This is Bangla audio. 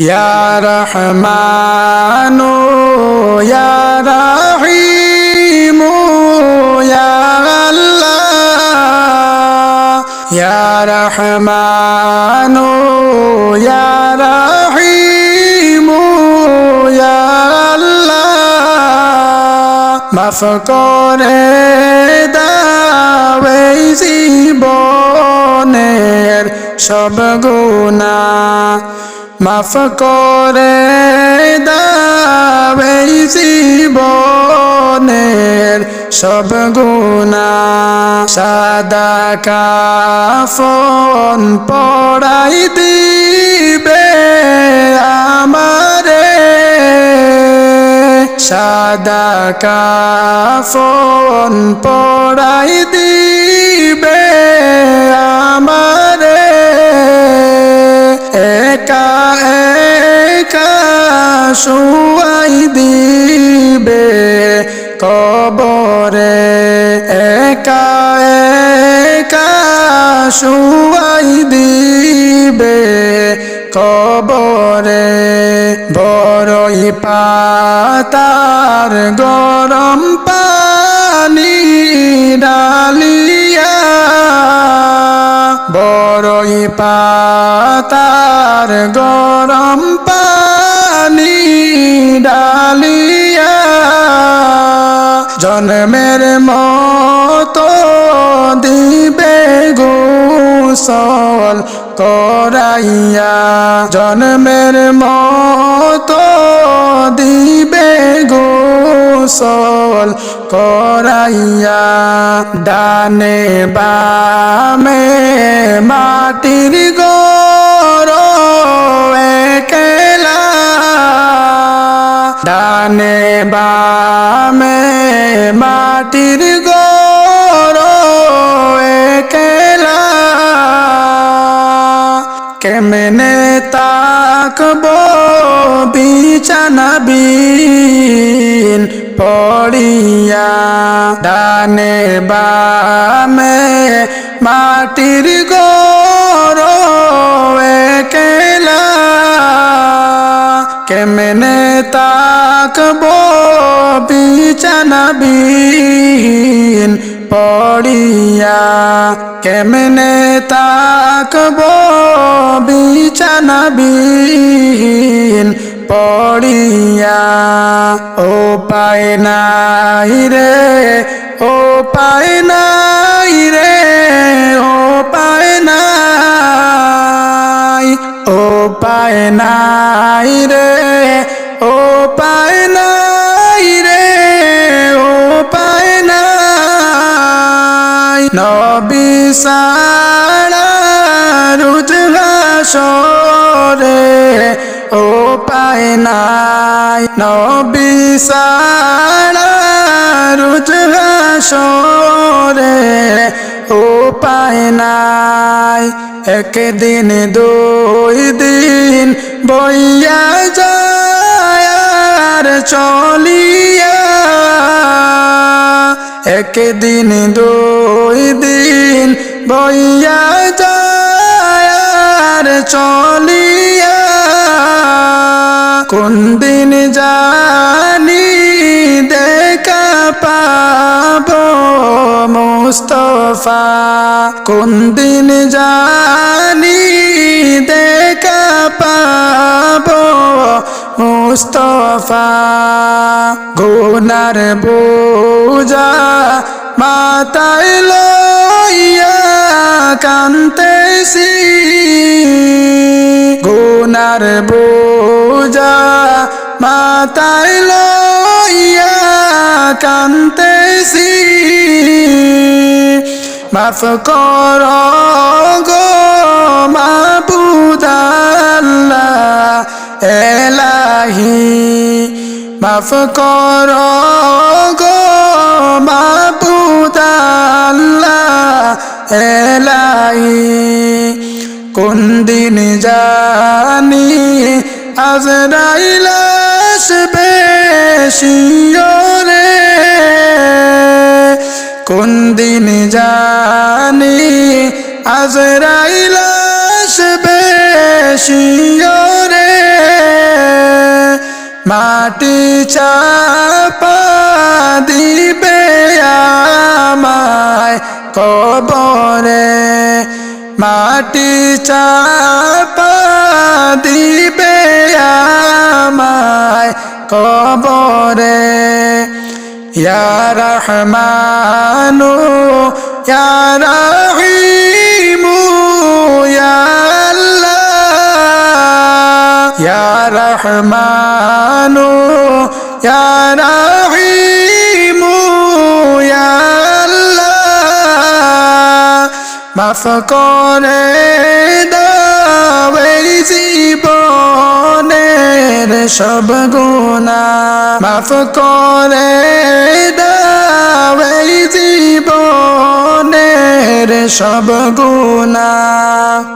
يا رحمن يا رحيم يا الله. يا رحمن يا رحيم يا الله. مفکر دا ویزی بونر شب گناه. মাফ করে দাবে জীবনের সব গুণা। সাদা কাফন পড়াই দিবে আমারে। সাদা কাফন পড়াই দিবে শুয়াই দিবে কবরে একা একা শুয়াই দিবে কবরে। বড়ই পাতার গরম পানি ডালিয়া বড়ই পাতার গরম পানি মতো দিবে গোসল করাইয়া। জন্মের মতো দিবে গোসল করাইয়া। ডানে বামে মাটির গর একেলা। ডানে বামে মাটির গর কেমনে তাকব বিছানা বিন পড়িয়া? ডানে বামে মাটির গর একেলা। কেমনে তাকব বিছানা বিন পড়িয়া। কেমনে তাকব বিছানা বিন পড়িয়া। ও পায় নাই রে, ও পায় নাই রে, ও পায় নাই, ও পায় নাই রে। সারা রুজগাসরে ও পায় নাই নবী সারা রুজগাসরে ও পায় নাই। একদিন দুই দিন বইয়া যায় চলিয়া। একদিন দুই দিন বইয়া যায় চলিয়া, কোন দিন জানি দেখা পাব মুস্তফা, কোন দিন জানি দেখা পাব মুস্তফা। গুনার বোঝা মাতায় লইয়া কান্তেছি, গুনার বোঝা মাতায় লইয়া কান্তেছি। মাফ কর গো মাবুদাল্লাহ, এলাহি। মাফ কর গো মাবুদাল্লাহ এলাহি কোন দিন জানি আজরাইল আসবে শিয়রে কোন দিন জানি আজরাইল আসবে শিয়রে মাটি চাপা দিবে আমায় কবরে মাটি চাপা দিবে আমায় কবরে। রহমানু রহিমু রহমানু রহিমু মাফ করে দাও এই জীবনের সব গুণা। মাফ করে দাবি জীবনের সব গুণা।